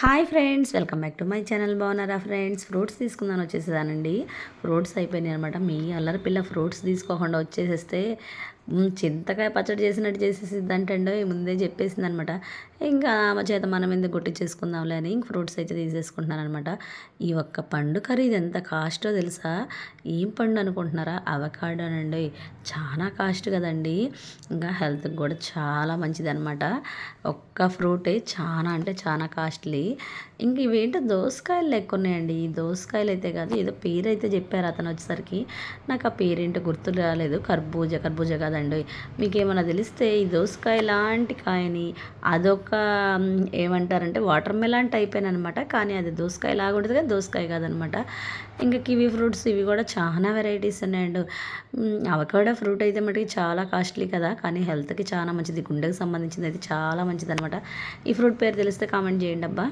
Hi friends welcome back to my channel. బాగున్నారా friends? Fruits తీసుకుందాను వచ్చేసేదానండి. ఫ్రూట్స్ అయిపోయినాయి అనమాట మీ అల్లరి పిల్ల ఫ్రూట్స్ తీసుకోకుండా వచ్చేసేస్తే చింతకాయ పచ్చడి చేసినట్టు చేసేసిద్దంటండో ముందే చెప్పేసింది అనమాట ఇంకా ఆమె చేత మనం ఎందుకు కొట్టించేసుకుందాంలే అని ఇంక ఫ్రూట్స్ అయితే తీసేసుకుంటున్నాను అనమాట ఈ ఒక్క పండు ఖరీదు ఎంత కాస్టో తెలుసా? ఏం పండు అనుకుంటున్నారా? అవకాడో అండి చాలా కాస్ట్ కదండి. ఇంకా హెల్త్కి కూడా చాలా మంచిది అనమాట ఒక్క ఫ్రూటే చాలా అంటే చాలా కాస్ట్లీ. ఇంక ఇవేంటో దోసకాయలు లెక్క ఉన్నాయండి. ఈ దోసకాయలు అయితే కాదు ఏదో పేరు అయితే చెప్పారు అతను వచ్చేసరికి. నాకు ఆ పేరేంటో గుర్తు రాలేదు. కర్బూజా కాదు కదండి మీకు ఏమైనా తెలిస్తే ఈ దోసకాయ లాంటి కాయని అదొక ఏమంటారంటే వాటర్ మెలాన్ టైప్ అనమాట కానీ అది దోసకాయ లాగా ఉంటుంది కానీ దోసకాయ కాదనమాట ఇంకా కివీ ఫ్రూట్స్ ఇవి కూడా చాలా వెరైటీస్ ఉన్నాయండి. అవకాడో ఫ్రూట్ అయితే మటుకి చాలా కాస్ట్లీ కదా కానీ హెల్త్కి చాలా మంచిది. గుండెకి సంబంధించింది అయితే చాలా మంచిది అనమాట ఈ ఫ్రూట్ పేరు తెలిస్తే కామెంట్ చేయండి అబ్బా